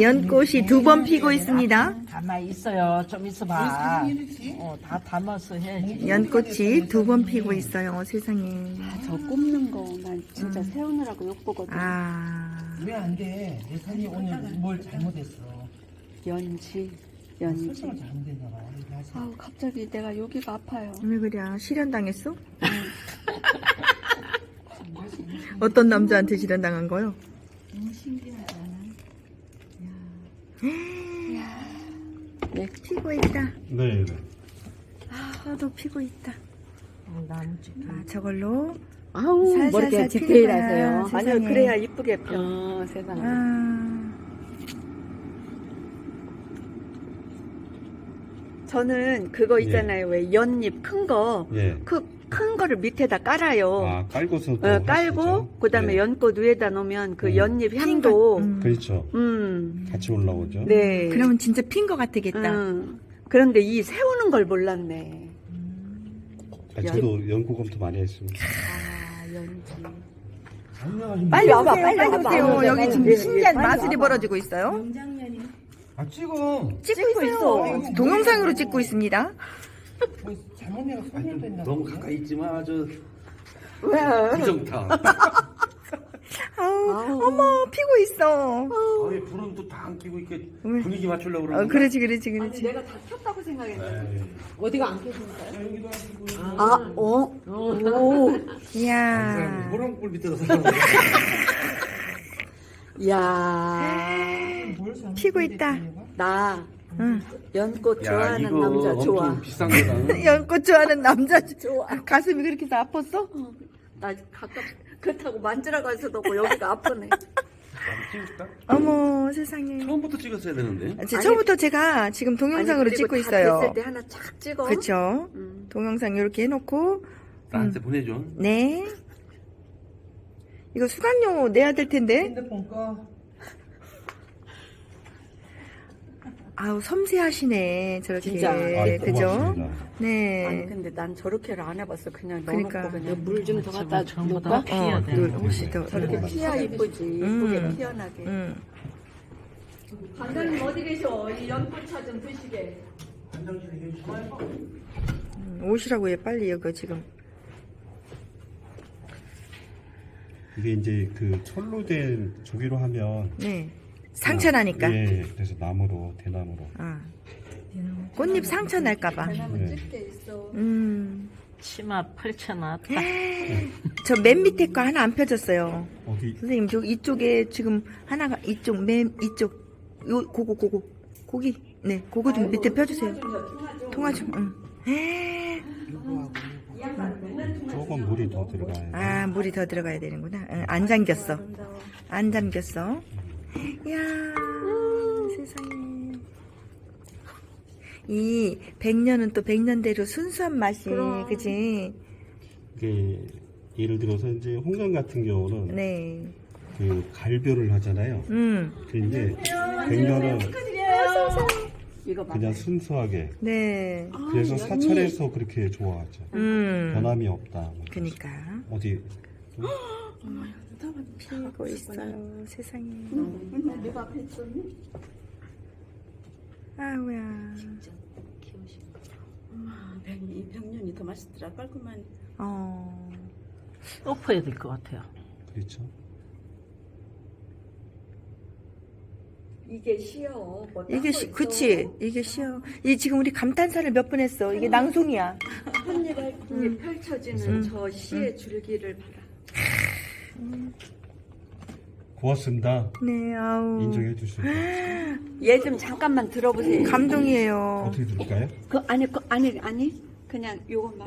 연꽃이 두 번 피고 있습니다. 가만히 있어요. 좀 있어봐. 어, 다 담아서 해야지. 연꽃이 두 번 피고 있어요. 세상에. 저 꼽는 거 난 진짜 세우느라고 욕보거든. 아, 왜 안 돼? 내 산이 오늘 뭘 잘못했어. 연지, 연지. 설정을 잘못했나 봐. 이렇게 하지. 아우 갑자기 내가 여기가 아파요. 왜 그래? 실현당했어? 어떤 남자한테 실현당한 거요? 네. 피고 있다. 네, 네. 아, 도 피고 있다. 어, 나무집. 아, 저걸로. 아우 피는 디테일하세요. 아니요. 그래야 이쁘게 펴. 어, 세상에. 아, 저는 그거 예. 있잖아요. 왜 연잎 큰 거. 예. 그 큰 거를 밑에다 깔아요. 아, 깔고서 또 어, 깔고? 그다음에 네. 연꽃 위에다 놓으면 그 음. 연잎 향도 음. 그렇죠. 음. 같이 올라오죠. 네. 그러면 진짜 핀 거 같겠다. 음. 그런데 이 세우는 걸 몰랐네. 아, 저도 연구 검토 많이 했습니다. 아, 연지. 빨리 와봐, 빨리. 오세요. 여기 지금 예, 신기한 예, 빨리 마술이. 벌어지고 있어요. 아, 찍어. 찍고 있어. 동영상으로 찍고 있습니다. 뭐 잘못 내가 설명됐나? 너무 가까이 있지 마, 저 왜? 이정탕. 아우, 아우. 어머, 피고 있어. 아니 불은 또 다 안 끼고 이렇게 왜? 분위기 맞추려고 어, 그러는 그렇지, 그렇지, 아니 그렇지. 내가 다 켰다고 생각했는데. 어디가 안 켜지니까요? 아, 어? 오. 이야. 호랑불 밑에서 살아는 야 피고 있다. 나 응. 연꽃 야, 좋아하는 이거 남자 엄청 좋아. 비싼 거다. 연꽃 좋아하는 남자. 좋아. 가슴이 그렇게 해서 아팠어? 나 가끔 그렇다고 갈 수도 없고 여기가 아프네. 찍을까? 어머, 세상에. 처음부터 찍었어야 되는데. 아, 제 아니, 처음부터 제가 지금 동영상으로 아니, 찍고 다 있어요. 됐을 때 하나 착 찍어. 그쵸? 음. 동영상 이렇게 해놓고, 나한테 보내줘. 네. 이거 수강료 내야 될 텐데. 핸드폰 꺼. 아우, 섬세하시네, 저렇게. 진짜. 아, 그죠? 고맙습니다. 아니 네. 근데 난 저렇게를 안 해봤어. 그냥 그러니까. 넣어놓고 그냥 물 좀 더 갖다 전부 다? 피해야 어, 돼. 늘 혹시 더. 저렇게 음. 피야 이쁘지. 음. 이쁘게 피어나게. 음. 관장님 어디 계셔? 이 연꽃차 좀 드시게. 음, 오시라고 해, 빨리, 이거 지금. 이게 이제 그 철로 된 조기로 하면 네. 상처 나니까. 예, 그래서 나무로 대나무로. 아. 꽃잎 상처 날까봐. 네. 있어. 음. 치마 펼쳐놨다. 저 맨 밑에 거 하나 안 펴졌어요. 어디 선생님, 저 이쪽에 지금 하나가 이쪽, 맨 이쪽, 요, 고거, 고거. 고기. 네, 그거 좀 밑에 펴주세요. 통화 좀, 응. 조금 물이 더 들어가요. 아, 물이 더 들어가야 되는구나. 응, 안 잠겼어. 안 잠겼어. 이야, 세상에. 이 백년은 또 백년대로 순수한 맛이, 그지? 이게 예를 들어서 이제 홍감 같은 경우는 네. 그 갈벼를 하잖아요. 음, 그 백년은 이거 봐. 그냥 순수하게. 네. 그래서 사찰에서 그렇게 좋아하죠. 음. 변함이 없다. 뭐 그니까. 어디 피고 있어요, 세상에. 맨날 내 앞에 있었니? 아우야. 아, 백, 이 백년이 더 맛있더라. 깔끔한. 어. 엎어야 될 것 같아요. 그렇죠. 이게 쉬어. 뭐 이게 있어? 그치. 이게 쉬어. 이 지금 우리 감탄사를 몇 번 했어. 이게 낭송이야. 한입 한입 펼쳐지는 저 시의 줄기를 봐라. 고맙습니다. 네, 아우. 인정해 주셔서 얘 좀 잠깐만 들어보세요. 감동이에요. 어떻게 들을까요? 그 아니 그 아니 아니 그냥 요것만.